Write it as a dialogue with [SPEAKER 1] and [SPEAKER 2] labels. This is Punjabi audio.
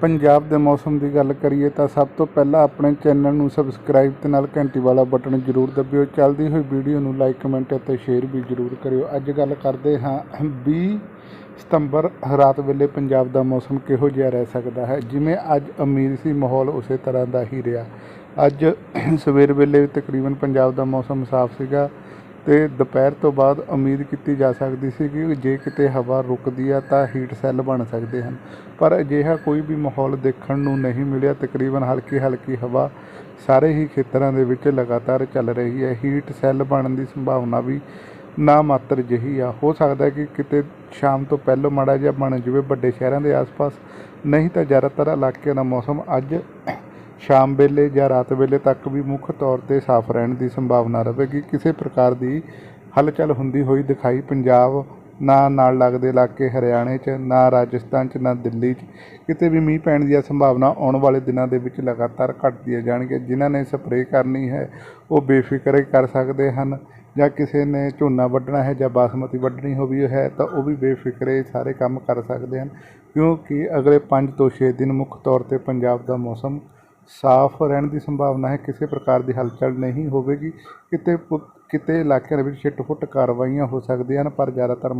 [SPEAKER 1] ਪੰਜਾਬ ਦੇ ਮੌਸਮ ਦੀ ਗੱਲ ਕਰੀਏ ਤਾਂ ਸਭ ਤੋਂ ਪਹਿਲਾਂ ਆਪਣੇ ਚੈਨਲ ਨੂੰ ਸਬਸਕ੍ਰਾਈਬ ਤੇ ਨਾਲ ਘੰਟੀ ਵਾਲਾ ਬਟਨ ਜ਼ਰੂਰ ਦਬਿਓ। ਚੱਲਦੀ ਹੋਈ ਵੀਡੀਓ ਨੂੰ ਲਾਈਕ, ਕਮੈਂਟ ਅਤੇ ਸ਼ੇਅਰ ਵੀ ਜ਼ਰੂਰ ਕਰਿਓ। ਅੱਜ ਗੱਲ ਕਰਦੇ ਹਾਂ 20 ਸਤੰਬਰ, ਰਾਤ ਵੇਲੇ ਪੰਜਾਬ ਦਾ ਮੌਸਮ ਕਿਹੋ ਜਿਹਾ ਰਹਿ ਸਕਦਾ ਹੈ? ਜਿਵੇਂ ਅੱਜ ਅਮੀਰ ਸੀ ਮਾਹੌਲ ਉਸੇ ਤਰ੍ਹਾਂ ਦਾ ਹੀ ਰਿਹਾ। ਅੱਜ ਸਵੇਰ ਵੇਲੇ ਤਕਰੀਬਨ ਪੰਜਾਬ ਦਾ ਮੌਸਮ ਸਾਫ਼ ਸੀਗਾ। ਅਤੇ ਦੁਪਹਿਰ ਤੋਂ ਬਾਅਦ ਉਮੀਦ ਕੀਤੀ ਜਾ ਸਕਦੀ ਸੀ ਕਿ ਜੇ ਕਿਤੇ ਹਵਾ ਰੁਕਦੀ ਆ ਤਾਂ ਹੀਟ ਸੈੱਲ ਬਣ ਸਕਦੇ ਹਨ। ਪਰ ਅਜਿਹਾ ਕੋਈ ਵੀ ਮਾਹੌਲ ਦੇਖਣ ਨੂੰ ਨਹੀਂ ਮਿਲਿਆ। ਤਕਰੀਬਨ ਹਲਕੀ ਹਲਕੀ ਹਵਾ ਸਾਰੇ ਹੀ ਖੇਤਰਾਂ ਦੇ ਵਿੱਚ ਲਗਾਤਾਰ ਚੱਲ ਰਹੀ ਹੈ। ਹੀਟ ਸੈੱਲ ਬਣਨ ਦੀ ਸੰਭਾਵਨਾ ਵੀ ਨਾ ਮਾਤਰ ਜਿਹੀ ਆ। ਹੋ ਸਕਦਾ ਹੈ ਕਿ ਕਿਤੇ ਸ਼ਾਮ ਤੋਂ ਪਹਿਲਾਂ ਮਾੜਾ ਜਿਹਾ ਬਣ ਜਾਵੇ। ਵੱਡੇ ਸ਼ਹਿਰਾਂ ਦੇ ਆਸ-ਪਾਸ ਨਹੀਂ ਤਾਂ ਜ਼ਿਆਦਾਤਰ ਇਲਾਕਿਆਂ ਦਾ ਮੌਸਮ ਅੱਜ ਸ਼ਾਮ ਵੇਲੇ ਜਾਂ ਰਾਤ ਵੇਲੇ ਤੱਕ ਵੀ ਮੁੱਖ ਤੌਰ ਤੇ ਸਾਫ਼ ਰਹਿਣ ਦੀ ਸੰਭਾਵਨਾ ਰਹੇਗੀ। ਕਿਸੇ ਪ੍ਰਕਾਰ ਦੀ ਹਲਚਲ ਹੁੰਦੀ ਹੋਈ ਦਿਖਾਈ ਪੰਜਾਬ ਨਾ ਨਾਲ ਲੱਗਦੇ ਇਲਾਕੇ ਹਰਿਆਣੇ 'ਚ, ਨਾ ਰਾਜਸਥਾਨ 'ਚ, ਨਾ ਦਿੱਲੀ 'ਚ। ਕਿਤੇ ਵੀ ਮੀਂਹ ਪੈਣ ਦੀ ਸੰਭਾਵਨਾ ਆਉਣ ਵਾਲੇ ਦਿਨਾਂ ਦੇ ਵਿੱਚ ਲਗਾਤਾਰ ਘਟਦੀਆਂ ਜਾਣਗੀਆਂ। ਜਿਨ੍ਹਾਂ ਨੇ ਸਪਰੇਅ ਕਰਨੀ ਹੈ, ਉਹ ਬੇਫਿਕਰ ਕਰ ਸਕਦੇ ਹਨ। ਜਾਂ ਕਿਸੇ ਨੇ ਝੋਨਾ ਵੱਢਣਾ ਹੈ ਜਾਂ ਬਾਸਮਤੀ ਵੱਢਣੀ ਹੋਵੇ ਹੈ, ਤਾਂ ਉਹ ਵੀ ਬੇਫਿਕਰੇ ਸਾਰੇ ਕੰਮ ਕਰ ਸਕਦੇ ਹਨ। ਕਿਉਂਕਿ ਅਗਲੇ 5 ਤੋਂ 6 ਦਿਨ ਮੁੱਖ ਤੌਰ ਤੇ ਪੰਜਾਬ ਦਾ ਮੌਸਮ ਸਾਫ਼ ਰਹਿਣ ਦੀ ਸੰਭਾਵਨਾ ਹੈ, ਕਿਸੇ ਪ੍ਰਕਾਰ ਦੀ ਹਲਚਲ ਨਹੀਂ ਹੋਵੇਗੀ, ਕਿਤੇ ਪੁ- ਕਿਤੇ ਇਲਾਕਿਆਂ ਦੇ ਵਿੱਚ ਛਿੱਟ ਫੁੱਟ ਕਾਰਵਾਈਆਂ ਹੋ ਸਕਦੀਆਂ ਹਨ, ਪਰ ਜ਼ਿਆਦਾਤਰ